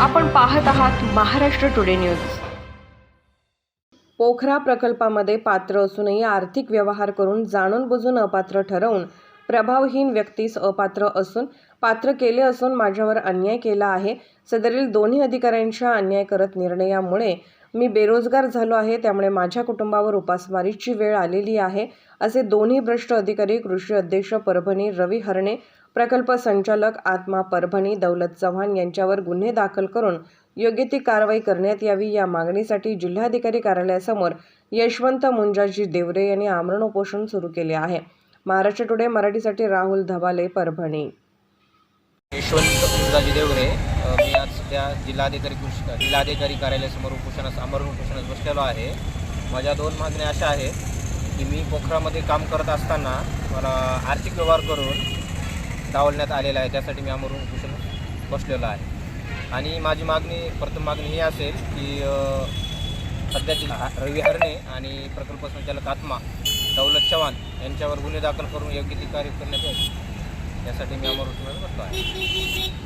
आपण पाहत आहात महाराष्ट्र टुडे न्यूज पोखरा प्रकल्पामध्ये पात्र असूनही आर्थिक व्यवहार करून जाणून बुजून अपात्र ठरवून प्रभावहीन व्यक्तीस अपात्र असून पात्र केले असून माझ्यावर अन्याय केला आहे. सदरील दोन्ही अधिकाऱ्यांच्या अन्याय करत निर्णयामुळे मी बेरोजगार झालो आहे. त्यामुळे माझ्या कुटुंबावर उपासमारीची वेळ आलेली आहे असे दोन्ही भ्रष्ट अधिकारी कृषी अध्यक्ष परभणी रवी हरणे प्रकल्प संचालक आत्मा परभणी दौलत चव्हाण यांच्यावर गुन्हे दाखल करून योग्य ती कारवाई करण्यात यावी या मागणीसाठी जिल्हाधिकारी कार्यालयासमोर यशवंत मुंजाजी देवरे यांनी आमरण उपोषण सुरू केले आहे. महाराष्ट्र टुडे मराठीसाठी राहुल धबाले परभणी. यशवंत मुंजाजी देवरे मी आज सध्या जिल्हाधिकारी कृषी जिल्हाधिकारी कार्यालयासमोर उपोषणास अमर उपोषणास बसलेलो आहे. माझ्या दोन मागण्या अशा आहेत की मी पोखरामध्ये काम करत असताना मला आर्थिक व्यवहार करून डावलण्यात आलेला आहे त्यासाठी मी आमरण उपोषण बसलेलो आहे. आणि माझी मागणी प्रथम मागणी ही असेल की सध्याची रवी हरणे आणि प्रकल्प संचालक आत्मा दौलत चव्हाण यांच्यावर गुन्हे दाखल करून योग्य ती कार्य करण्यात यावी यासाठी मी अमर उपोषणास करतो आहे.